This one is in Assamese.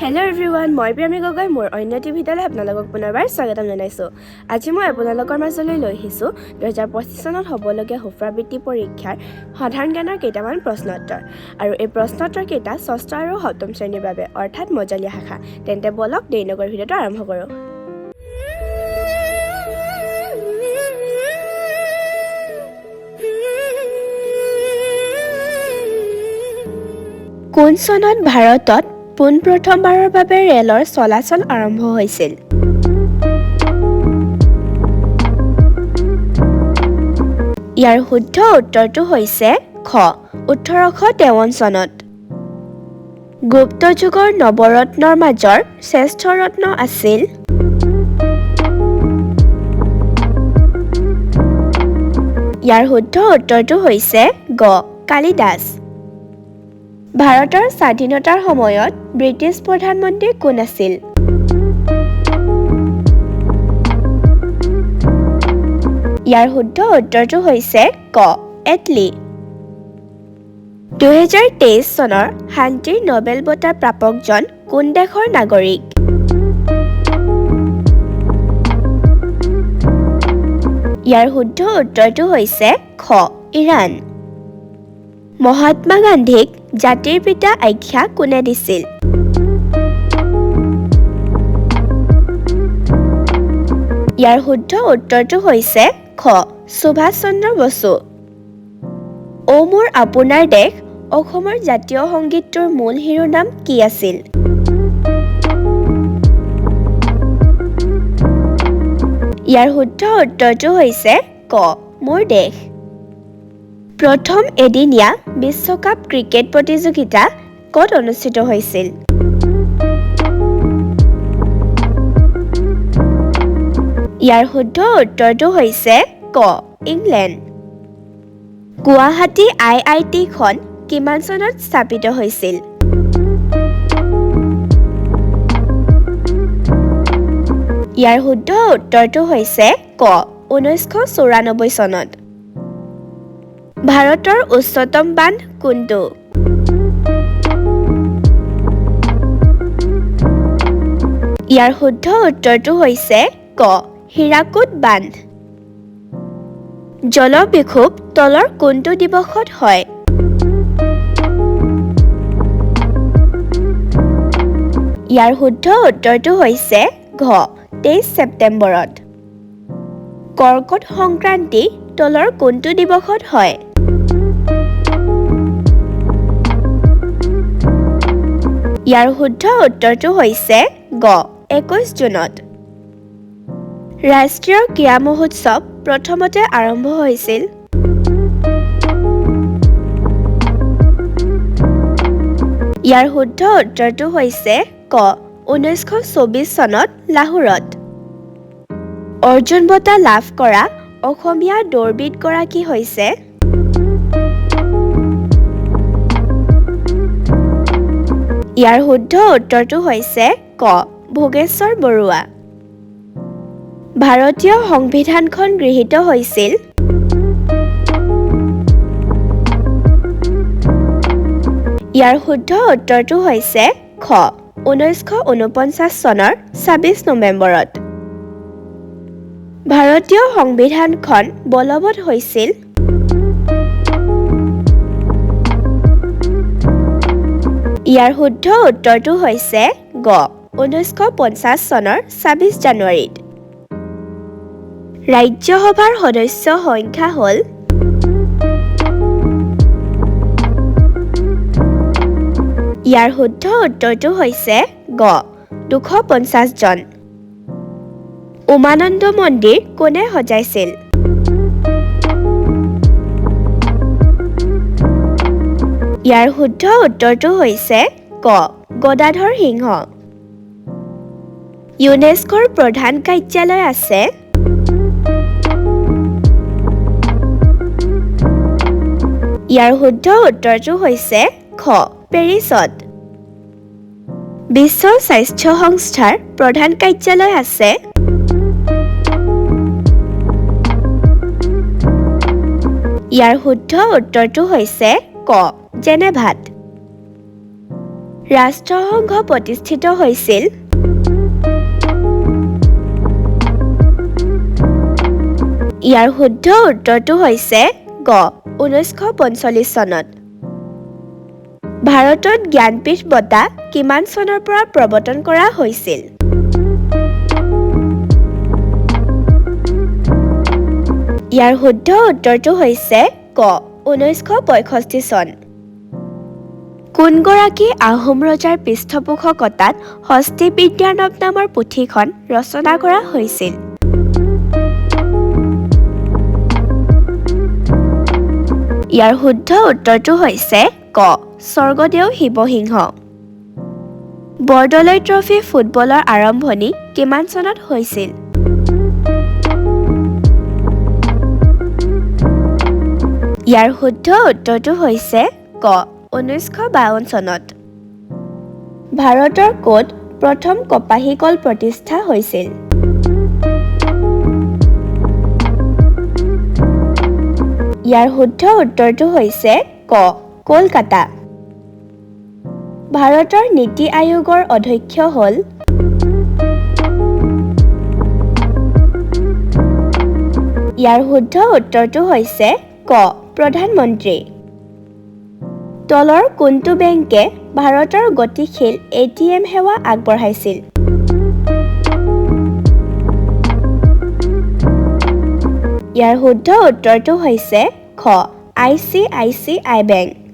হেল্ল' এভৰিৱান মই প্ৰেমী গগৈ মোৰ অন্য টি ভিডিঅ'লৈ আপোনালোকক পুনৰবাৰ স্বাগতম জনাইছোঁ। আজি মই আপোনালোকৰ মাজলৈ লৈ আহিছোঁ দুহেজাৰ পঁচিছ চনত হ'বলগীয়া সুফ্ৰাবৃত্তি পৰীক্ষাৰ সাধাৰণ জ্ঞানৰ কেইটামান প্ৰশ্ন উত্তৰ আৰু এই প্ৰশ্ন উত্তৰকেইটা ষষ্ঠ আৰু সপ্তম শ্ৰেণীৰ বাবে অৰ্থাৎ মজলীয়া শাখা। তেন্তে বলক দেৰি নগৰ ভিডিঅ'টো আৰম্ভ কৰোঁ। কোন চনত ভাৰতত পোনপ্ৰথমবাৰৰ বাবে ৰেলৰ চলাচল আৰম্ভ হৈছিল। ইয়াৰ শুদ্ধ উত্তৰটো হৈছে খ ওঠৰশ তেৱন্ন চনত। গুপ্ত যুগৰ নৱৰত্নৰ মাজৰ শ্ৰেষ্ঠ ৰত্ন আছিল ইয়াৰ শুদ্ধ উত্তৰটো হৈছে গ কালিদাস। ভাৰতৰ স্বাধীনতাৰ সময়ত ব্ৰিটিছ প্ৰধানমন্ত্ৰী কোন আছিল? ইয়াৰ শুদ্ধ উত্তৰটো হৈছে ক এটলি। দুহেজাৰ তেইছ চনৰ শান্তিৰ নবেল বঁটা প্ৰাপকজন কোন দেশৰ নাগৰিক? ইয়াৰ শুদ্ধ উত্তৰটো হৈছে খ ইৰাণ। মহাত্মা গান্ধীক জাতিৰ পিতা আখ্যা কোনে দিছিল? ইয়াৰ শুদ্ধ উত্তৰটো হৈছে খ। সুভাষ চন্দ্ৰ বসু। অ মোৰ আপোনাৰ দেশ অসমৰ জাতীয় সংগীতটোৰ মূল শিৰোনাম কি আছিল? ইয়াৰ শুদ্ধ উত্তৰটো হৈছে ক। মোৰ দেশ। প্ৰথম এদিনীয়া বিশ্বকাপ ক্ৰিকেট প্ৰতিযোগিতা ক'ত অনুষ্ঠিত হৈছিল? ইয়াৰ শুদ্ধ উত্তৰটো হৈছে ক ইংলেণ্ড। গুৱাহাটী আই আই টিখন কিমান চনত স্থাপিত হৈছিল? ইয়াৰ শুদ্ধ উত্তৰটো হৈছে ক ঊনৈছশ চৌৰান্নব্বৈ চনত। ভাৰতৰ উচ্চতম বান্ধ কোনটো? ইয়াৰ শুদ্ধ উত্তৰটো হৈছে ক হীৰাকুদ বান্ধ জলবিক্ষোভ তলৰ কোনটো দিৱসত হয়? ইয়াৰ শুদ্ধ উত্তৰটো হৈছে ঘ তেইছ ছেপ্টেম্বৰত। কৰ্কট সংক্ৰান্তি তলৰ কোনটো দিৱসত হয়? ইয়াৰ শুদ্ধ উত্তৰটো হৈছে গ একৈছ জুনত। ৰাষ্ট্ৰীয় ক্ৰীড়া মহোৎসৱ প্ৰথমতে আৰম্ভ হৈছিল। ইয়াৰ শুদ্ধ উত্তৰটো হৈছে ক ঊনৈছশ চৌবিছ চনত লাহোৰত। অৰ্জুন বঁটা লাভ কৰা অসমীয়া দৌৰবিদগৰাকী হৈছে ইয়াৰ শুদ্ধ উত্তৰটো হৈছে ক ভোগেশ্বৰ বৰুৱা। ভাৰতীয় সংবিধানখন গৃহীত হৈছিল। ইয়াৰ শুদ্ধ উত্তৰটো হৈছে খ ঊনৈছশ ঊনপঞ্চাছ চনৰ ছাব্বিছ নৱেম্বৰত। ভাৰতীয় সংবিধানখন বলবৎ হৈছিল ইয়াৰ শুদ্ধ উত্তৰটো হৈছে গ। ঊনৈছশ পঞ্চাছ চনৰ ছাব্বিছ জানুৱাৰীত। ৰাজ্যসভাৰ সদস্য সংখ্যা হ'ল ইয়াৰ শুদ্ধ উত্তৰটো হৈছে গ। দুশ পঞ্চাছজন উমানন্দ মন্দিৰ কোনে সজাইছিল? ইয়াৰ শুদ্ধ উত্তৰটো হৈছে ক গদাধৰ সিংহ। ইউনেস্কোৰ প্ৰধান কাৰ্যালয় আছে। ইয়াৰ শুদ্ধ উত্তৰটো হৈছে খ পেৰিছত। বিশ্ব স্বাস্থ্য সংস্থাৰ প্ৰধান কাৰ্যালয় আছে। ইয়াৰ শুদ্ধ উত্তৰটো হৈছে ক। জেনেভাত ৰাষ্ট্ৰসংঘ প্ৰতিষ্ঠিত হৈছিল। ইয়াৰ শুদ্ধ উত্তৰটো হৈছে গ ঊনৈছশ পঞ্চল্লিছ চনত। ভাৰতত জ্ঞানপীঠ বঁটা কিমান চনৰ পৰা প্ৰৱৰ্তন কৰা হৈছিল? ইয়াৰ শুদ্ধ উত্তৰটো হৈছে ক ঊনৈছশ পঁয়ষষ্ঠি চন। কোনগৰাকী আহোম ৰজাৰ পৃষ্ঠপোষকতাত হস্তি বিদ্যানৱ নামৰ পুথিখন ৰচনা কৰা হৈছিল? ইয়াৰ শুদ্ধ উত্তৰটো হৈছে ক স্বৰ্গদেউ শিৱসিংহ। বৰদলৈ ট্ৰফী ফুটবলৰ আৰম্ভণি কিমান চনত হৈছিল? ইয়াৰ শুদ্ধ উত্তৰটো হৈছে ক ঊনৈছশ বাৱন্ন চনত। ভাৰতৰ ক'ত প্ৰথম কপাহী কল প্ৰতিষ্ঠা হৈছিল? ইয়াৰ শুদ্ধ উত্তৰটো হৈছে ক কলকাতা। ভাৰতৰ নীতি আয়োগৰ অধ্যক্ষ হ'ল ইয়াৰ শুদ্ধ উত্তৰটো হৈছে ক প্ৰধানমন্ত্ৰী। তলৰ কোনটো বেংকে ভাৰতৰ গতিশীল এ টি এম সেৱা আগবঢ়াইছিল? ইয়াৰ শুদ্ধ উত্তৰটো হৈছে খ। I C I C I bank.